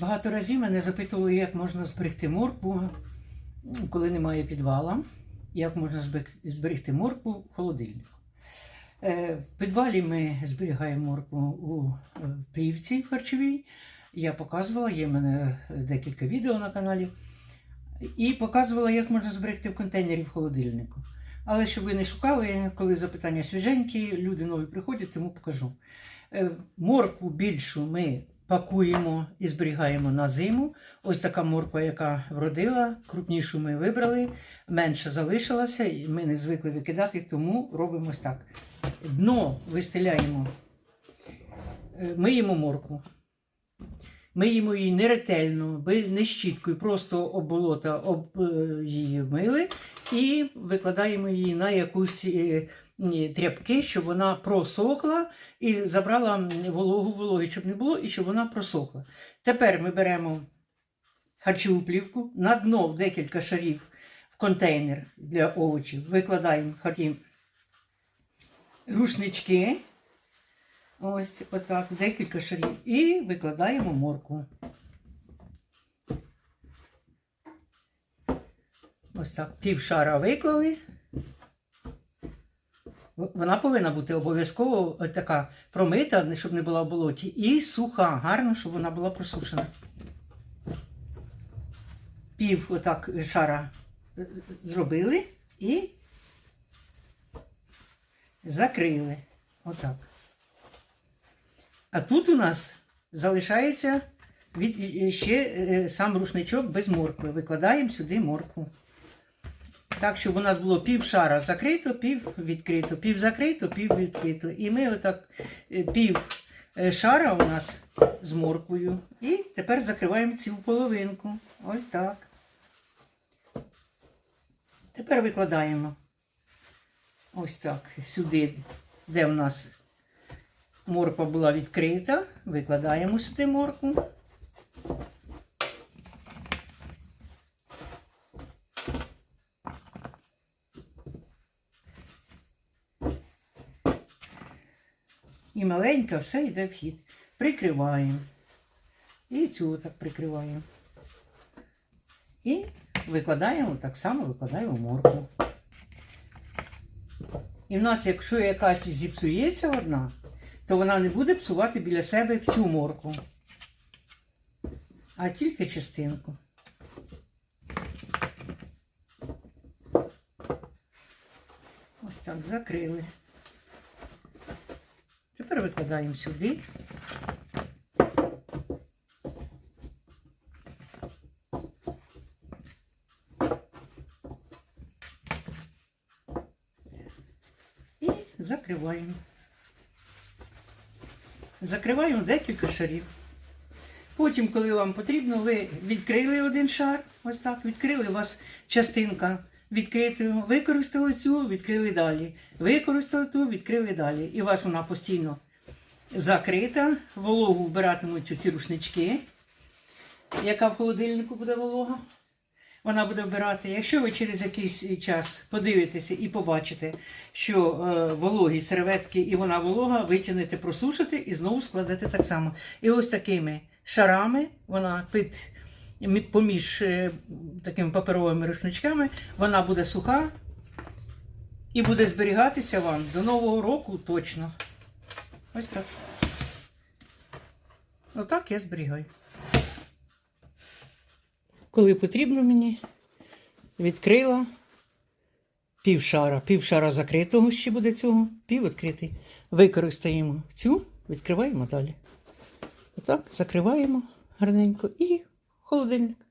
Багато разів мене запитували, як можна зберегти моркву, коли немає підвала, як можна зберегти моркву в холодильнику. Е, В підвалі ми зберігаємо моркву у е, плівці харчовій. Я показувала, є в мене декілька відео на каналі. І показувала, як можна зберегти в контейнері в холодильнику. Але щоб ви не шукали, коли запитання свіженькі, люди нові приходять, тому покажу. Е, Моркву більшу ми пакуємо і зберігаємо на зиму. Ось така морква, яка вродила, крупнішу ми вибрали, менше залишилася, і ми не звикли викидати, тому робимо ось так. Дно вистеляємо, е, миємо моркву. Миємо її не ретельно, не щіткою, просто об болота об е, її мили і викладаємо її на якусь е, тряпки, щоб вона просохла і забрала вологу вологи, щоб не було, і щоб вона просохла. Тепер ми беремо харчову плівку на дно в декілька шарів в контейнер для овочів, викладаємо хаті рушнички. Ось отак, декілька шарів. І викладаємо моркву. Ось так, пів шара виклали. Вона повинна бути обов'язково е, така промита, щоб не була в болоті, і суха, гарно, щоб вона була просушена. Пів отак шара е, зробили і закрили. Отак. А тут у нас залишається від, е, ще сам рушничок без моркви. Викладаємо сюди моркву. Так, щоб у нас було пів шара закрито, пів відкрито, пів закрито, пів відкрито. І ми отак е, пів е, шара у нас з морквою. І тепер закриваємо цю половинку. Ось так. Тепер викладаємо ось так сюди, де у нас морква була відкрита. Викладаємо сюди моркву. І маленька все йде в хід. Прикриваємо. І цю так прикриваємо. І викладаємо так само викладаємо моркву. І в нас, якщо якась зіпсується одна, то вона не буде псувати біля себе всю моркву, а тільки частинку. Ось так закрили. Тепер викладаємо сюди. І закриваємо. Закриваємо декілька шарів. Потім, коли вам потрібно, ви відкрили один шар, ось так, відкрили у вас частинка відкритою, використали цю, відкрили далі. Використали ту, відкрили далі. І у вас вона постійно закрита. Вологу вбиратимуть у ці рушнички, яка в холодильнику буде волога. Вона буде вбирати. Якщо ви через якийсь час подивитеся і побачите, що е, вологі серветки і вона волога, витягнете, просушите і знову складете так само. І ось такими шарами вона під поміж е, такими паперовими рушничками, вона буде суха і буде зберігатися вам до Нового року точно. Ось так. Отак я зберігаю. Коли потрібно мені, відкрила пів шара. Пів шара закритого ще буде цього, пів відкритий. Використаємо цю, відкриваємо далі. Отак, закриваємо гарненько і холодильник.